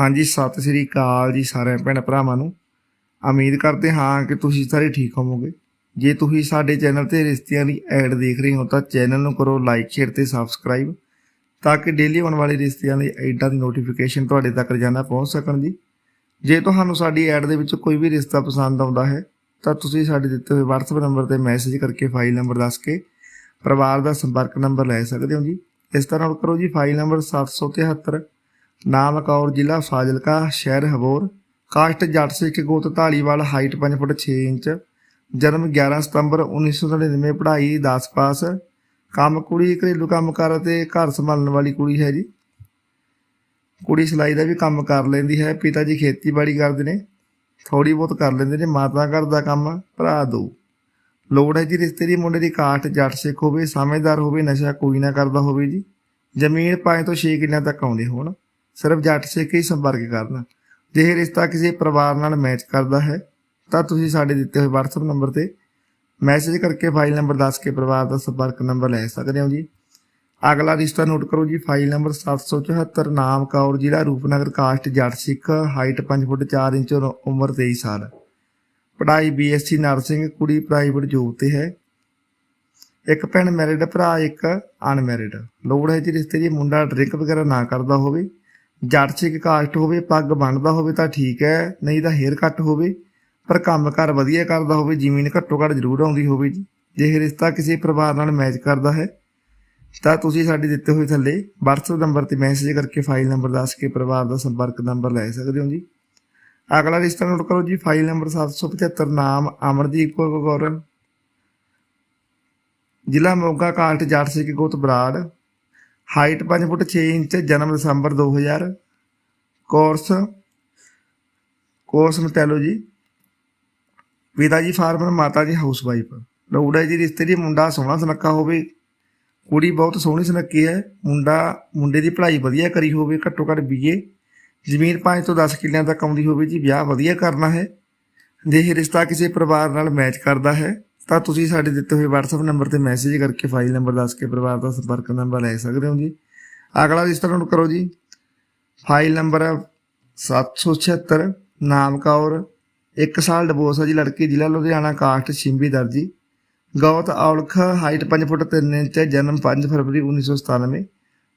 ਹਾਂਜੀ, ਸਤਿ ਸ੍ਰੀ ਅਕਾਲ ਜੀ ਸਾਰੇ ਭੈਣ ਭਰਾਵਾਂ ਨੂੰ। ਉਮੀਦ ਕਰਦੇ ਹਾਂ ਕਿ ਤੁਸੀਂ ਸਾਰੇ ਠੀਕ ਹੋਵੋਗੇ। ਜੇ ਤੁਸੀਂ ਸਾਡੇ ਚੈਨਲ ਤੇ ਰਿਸ਼ਤਿਆਂ ਦੀ ਐਡ ਦੇਖ ਰਹੇ ਹੋ ਤਾਂ ਚੈਨਲ ਨੂੰ ਕਰੋ ਲਾਈਕ, ਸ਼ੇਅਰ ਤੇ ਸਬਸਕ੍ਰਾਈਬ ਤਾਂ ਕਿ ਡੇਲੀ ਆਉਣ ਵਾਲੇ ਰਿਸ਼ਤਿਆਂ ਦੀ ਐਡਾਂ ਦੀ ਨੋਟੀਫਿਕੇਸ਼ਨ ਤੁਹਾਡੇ ਤੱਕ ਰੋਜ਼ਾਨਾ ਪਹੁੰਚ ਸਕਣ ਜੀ। ਜੇ ਤੁਹਾਨੂੰ ਸਾਡੀ ਐਡ ਦੇ ਵਿੱਚ ਕੋਈ ਵੀ ਰਿਸ਼ਤਾ ਪਸੰਦ ਆਉਂਦਾ ਹੈ ਤਾਂ ਤੁਸੀਂ ਸਾਡੇ ਦਿੱਤੇ ਹੋਏ WhatsApp ਨੰਬਰ ਤੇ ਮੈਸੇਜ ਕਰਕੇ ਫਾਈਲ ਨੰਬਰ ਦੱਸ ਕੇ ਪਰਿਵਾਰ ਦਾ ਸੰਪਰਕ ਨੰਬਰ ਲੈ ਸਕਦੇ ਹੋ ਜੀ। ਇਸ ਤਰ੍ਹਾਂ ਨੋਟ ਕਰੋ ਜੀ ਫਾਈਲ ਨੰਬਰ 773 ਨਾਮ ਕੌਰ ਜ਼ਿਲ੍ਹਾ ਫਾਜ਼ਿਲਕਾ, ਸ਼ਹਿਰ ਹਬੋਰ। ਕਾਸਟ ਜੱਟ ਸਿੱਖ ਗੋਤ ਢਾਲੀਵਾਲ ਹਾਈਟ 5 ਫੁੱਟ 6 ਇੰਚ। ਜਨਮ 11 ਸਤੰਬਰ 1999 ਪੜ੍ਹਾਈ 10 ਪਾਸ। ਕੰਮ ਕੁੜੀ, ਘਰੇਲੂ ਕੰਮ ਕਰ ਤੇ ਘਰ ਸੰਭਾਲਣ ਵਾਲੀ ਕੁੜੀ ਹੈ ਜੀ। ਕੁੜੀ ਸਿਲਾਈ ਦਾ ਵੀ ਕੰਮ ਕਰ ਲੈਂਦੀ ਹੈ, ਪਿਤਾ ਜੀ ਖੇਤੀਬਾੜੀ ਕਰਦੇ ਨੇ। ਥੋੜੀ ਬਹੁਤ ਕਰ ਲੈਂਦੇ ਨੇ, ਮਾਤਾ ਘਰ ਦਾ ਕੰਮ, ਭਰਾ ਦੋ। ਲੋੜ ਹੈ ਜੀ ਰਿਸ਼ਤੇ ਦੀ, ਮੁੰਡੇ ਦੀ ਕਾਸਟ ਜੱਟ ਸਿੱਖ ਹੋਵੇ, ਸਮਝਦਾਰ ਹੋਵੇ, ਨਸ਼ਾ ਕੋਈ ਨਾ ਕਰਦਾ ਹੋਵੇ ਜੀ। ਜ਼ਮੀਨ ਪੰਜ ਤੋਂ 6 ਕਿੱਲਿਆਂ ਤੱਕ ਆਉਂਦੇ ਹੋਣ। ਸਿਰਫ ਜੱਟ ਸਿੱਖ ਹੀ ਸੰਪਰਕ ਕਰਨਾ। ਜੇ ਰਿਸ਼ਤਾ ਕਿਸੇ ਪਰਿਵਾਰ ਨਾਲ ਮੈਚ ਕਰਦਾ ਹੈ, ਤਾਂ ਤੁਸੀਂ ਸਾਡੇ ਦਿੱਤੇ ਹੋਏ WhatsApp ਨੰਬਰ ਤੇ ਮੈਸੇਜ ਕਰਕੇ ਫਾਈਲ ਨੰਬਰ ਦੱਸ ਕੇ ਪਰਿਵਾਰ ਦਾ ਸੰਪਰਕ ਨੰਬਰ ਲੈ ਸਕਦੇ ਹੋ ਜੀ। ਅਗਲਾ ਰਿਸ਼ਤਾ ਨੋਟ ਕਰੋ ਜੀ ਫਾਈਲ ਨੰਬਰ 774 ਨਾਮ ਕੌਰ, ਜ਼ਿਲ੍ਹਾ ਰੂਪਨਗਰ ਕਾਸਟ ਜੱਟ ਸਿੱਖ ਹਾਈਟ 5 ਫੁੱਟ 4 ਇੰਚ, ਉਮਰ 23 ਸਾਲ। ਪੜ੍ਹਾਈ ਬੀਐਸਸੀ ਨਰਸਿੰਗ, ਕੁੜੀ ਪ੍ਰਾਈਵੇਟ ਜੋਬ ਤੇ ਹੈ। ਇੱਕ ਭੈਣ ਮੈਰਿਡ ਭਰਾ ਇੱਕ ਅਨਮੈਰਿਡ ਲੋੜ ਹੈ ਜੀ ਰਿਸ਼ਤੇ ਦੀ ਮੁੰਡਾ ਡਰਿੰਕ ਵਗੈਰਾ ਨਾ ਕਰਦਾ ਹੋਵੇ। ਜੱਟ ਸਿੱਖ ਕਾਸਟ ਹੋਵੇ, ਪੱਗ ਬੰਨਦਾ ਹੋਵੇ ਤਾਂ ਠੀਕ ਹੈ, ਨਹੀਂ ਤਾਂ ਹੇਅਰ ਕੱਟ ਹੋਵੇ, ਪਰ ਕੰਮਕਾਰ ਵਧੀਆ ਕਰਦਾ ਹੋਵੇ, ਜ਼ਮੀਨ ਘੱਟੋ ਘੱਟ ਜ਼ਰੂਰ ਆਉਂਦੀ ਹੋਵੇ ਜੀ। ਜੇ ਰਿਸ਼ਤਾ ਕਿਸੇ ਪਰਿਵਾਰ ਨਾਲ ਮੈਚ ਕਰਦਾ ਹੈ, ਤਾਂ ਤੁਸੀਂ ਸਾਡੇ ਦਿੱਤੇ ਹੋਏ ਥੱਲੇ WhatsApp ਨੰਬਰ ਤੇ ਮੈਸੇਜ ਕਰਕੇ ਫਾਈਲ ਨੰਬਰ ਦੱਸ ਕੇ ਪਰਿਵਾਰ ਦਾ ਸੰਪਰਕ ਨੰਬਰ ਲੈ ਸਕਦੇ ਹੋ ਜੀ। ਅਗਲਾ ਰਿਸ਼ਤਾ ਨੋਟ ਕਰੋ ਜੀ ਫਾਈਲ ਨੰਬਰ 775 ਨਾਮ ਅਮਰਦੀਪ ਕੌਰ ਗੌਰ ਜ਼ਿਲ੍ਹਾ ਮੋਗਾ ਕਾਲਟ ਜੱਟ ਸਿੱਖ ਗੋਤ ਬਰਾੜ। ਹਾਈਟ 5 ਫੁੱਟ 6 ਇੰਚ, ਜਨਮ ਦਸੰਬਰ 2000 ਕੋਰਸ ਕੋਰਸ ਮਟੈਲੋ ਜੀ। ਪਿਤਾ ਜੀ ਫਾਰਮਰ, ਮਾਤਾ ਜੀ ਹਾਊਸ ਵਾਈਫ ਲੋੜ ਜੀ ਰਿਸ਼ਤੇ ਦੀ, ਮੁੰਡਾ ਸੋਹਣਾ ਸੁਨੱਖਾ ਹੋਵੇ। ਕੁੜੀ ਬਹੁਤ ਸੋਹਣੀ ਸੁਨੱਖੀ ਹੈ। ਮੁੰਡਾ, ਮੁੰਡੇ ਦੀ ਪੜ੍ਹਾਈ ਵਧੀਆ ਕਰੀ ਹੋਵੇ, ਘੱਟੋ ਘੱਟ ਬੀਏ ਜ਼ਮੀਨ 5 ਤੋਂ 10 ਕਿੱਲਿਆਂ ਤੱਕ ਆਉਂਦੀ ਹੋਵੇ ਜੀ, ਵਿਆਹ ਵਧੀਆ ਕਰਨਾ ਹੈ। ਜੇ ਇਹ ਰਿਸ਼ਤਾ ਕਿਸੇ ਪਰਿਵਾਰ ਨਾਲ ਮੈਚ ਕਰਦਾ ਹੈ। ਤਾਂ ਤੁਸੀਂ ਸਾਡੇ ਦਿੱਤੇ ਹੋਏ WhatsApp ਨੰਬਰ ਤੇ ਮੈਸੇਜ ਕਰਕੇ ਫਾਈਲ ਨੰਬਰ ਦੱਸ ਕੇ ਪਰਿਵਾਰ ਦਾ ਸੰਪਰਕ ਨੰਬਰ ਲੈ ਸਕਦੇ ਹੋ ਜੀ। ਅਗਲਾ ਰਿਸ਼ਤਾ ਨੋਟ ਕਰੋ ਜੀ। ਫਾਈਲ ਨੰਬਰ 776 ਨਾਮ ਕੌਰ 1 ਸਾਲ ਡਿਵੋਰਸ ਹੈ ਜੀ ਲੜਕੀ ਜ਼ਿਲ੍ਹਾ ਲੁਧਿਆਣਾ ਕਾਸਟ ਛਿੰਬੀ ਦਰਜੀ। ਗੌਤ ਔਲਖ ਹਾਈਟ 5 ਫੁੱਟ 3 ਇੰਚ ਹੈ, ਜਨਮ 5 ਫਰਵਰੀ 1997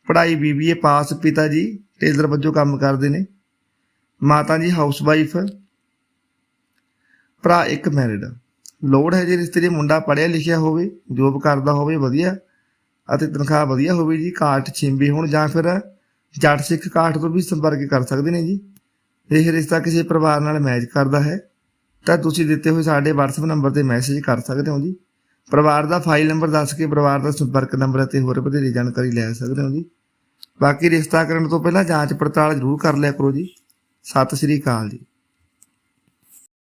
ਪੜ੍ਹਾਈ ਬੀਬੀਏ ਪਾਸ ਪਿਤਾ ਜੀ ਟੇਲਰ ਵਜੋਂ ਕੰਮ ਕਰਦੇ ਨੇ। ਮਾਤਾ ਜੀ ਹਾਊਸ ਵਾਈਫ ਭਰਾ ਇੱਕ ਮੈਰਿਡ ਲੋੜ ਹੈ ਜੇ ਰਿਸ਼ਤੇ ਦੇ ਮੁੰਡਾ ਪੜਿਆ ਲਿਖਿਆ ਹੋਵੇ ਜੋਬ ਕਰਦਾ ਹੋਵੇ, ਵਧੀਆ ਅਤੇ ਤਨਖਾਹ ਵਧੀਆ ਹੋਵੇ ਜੀ ਕਾਰਟ ਛਿੰਬੀ ਹੋਣ ਜਾਂ ਫਿਰ ਜੱਟ ਸਿੱਖ ਕਾਰਟ ਤੋਂ ਵੀ ਸੰਪਰਕ ਕਰ ਸਕਦੇ ਨੇ ਜੀ। ਇਹ ਰਿਸ਼ਤਾ ਕਿਸੇ ਪਰਿਵਾਰ ਨਾਲ ਮੈਚ ਕਰਦਾ ਹੈ, ਤਾਂ ਤੁਸੀਂ ਦਿੱਤੇ ਹੋਏ ਸਾਡੇ WhatsApp ਨੰਬਰ ਤੇ ਮੈਸੇਜ ਕਰ ਸਕਦੇ ਹੋ ਜੀ। ਪਰਿਵਾਰ ਦਾ ਫਾਈਲ ਨੰਬਰ ਦੱਸ ਕੇ ਪਰਿਵਾਰ ਦਾ ਸੰਪਰਕ ਨੰਬਰ ਅਤੇ ਹੋਰ ਵਧੇਰੇ ਜਾਣਕਾਰੀ ਲੈ ਸਕਦੇ ਹੋ ਜੀ। ਬਾਕੀ ਰਿਸ਼ਤਾ ਕਰਨ ਤੋਂ ਪਹਿਲਾਂ ਜਾਂਚ ਪੜਤਾਲ ਜ਼ਰੂਰ ਕਰ ਲਿਆ ਕਰੋ ਜੀ। ਸਤਿ ਸ੍ਰੀ ਅਕਾਲ ਜੀ।